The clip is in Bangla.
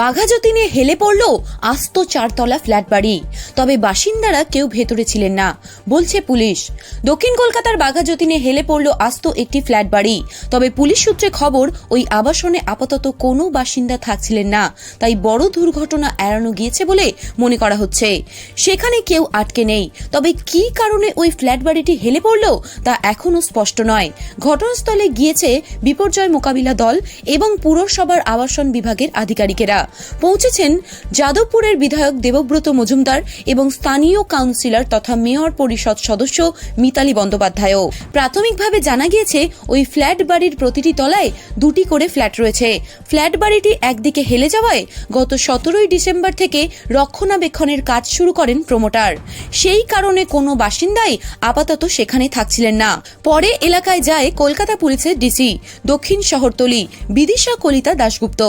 বাঘাযতীনে হেলে পড়ল আস্ত চারতলা ফ্ল্যাট বাড়ি। তবে বাসিন্দারা কেউ ভেতরে ছিলেন না, বলছে পুলিশ। দক্ষিণ কলকাতার বাঘা বাঘাযতীনে হেলে পড়ল আস্ত একটি ফ্ল্যাট বাড়ি। তবে পুলিশ সূত্রে খবর, ওই আবাসনে আপাতত কোনো বাসিন্দা থাকছিলেন না, তাই বড় দুর্ঘটনা এড়ানো গিয়েছে বলে মনে করা হচ্ছে। সেখানে কেউ আটকে নেই, তবে কি কারণে ওই ফ্ল্যাট বাড়িটি হেলে পড়ল তা এখনও স্পষ্ট নয়। ঘটনাস্থলে গিয়েছে বিপর্যয় মোকাবিলা দল এবং পুরসভার আবাসন বিভাগের আধিকারিকেরা। পৌঁছেছেন যাদবপুরের বিধায়ক দেবব্রত মজুমদার এবং স্থানীয় কাউন্সিলর তথা মেয়র পরিষদ সদস্য মিতালি বন্দ্যোপাধ্যায়ও। প্রাথমিকভাবে জানা গিয়েছে, ওই ফ্ল্যাট বাড়ির প্রতিটি তলায় দুটি করে ফ্ল্যাট রয়েছে। ফ্ল্যাট বাড়িটি একদিকে হেলে যাওয়ায় গত সতেরোই ডিসেম্বর থেকে রক্ষণাবেক্ষণের কাজ শুরু করেন প্রমোটার। সেই কারণে কোনো বাসিন্দাই আপাতত সেখানে থাকছিলেন না। পরে এলাকায় যায় কলকাতা পুলিশের ডিসি, দক্ষিণ শহরতলি, বিদিশা কলিতা দাশগুপ্ত।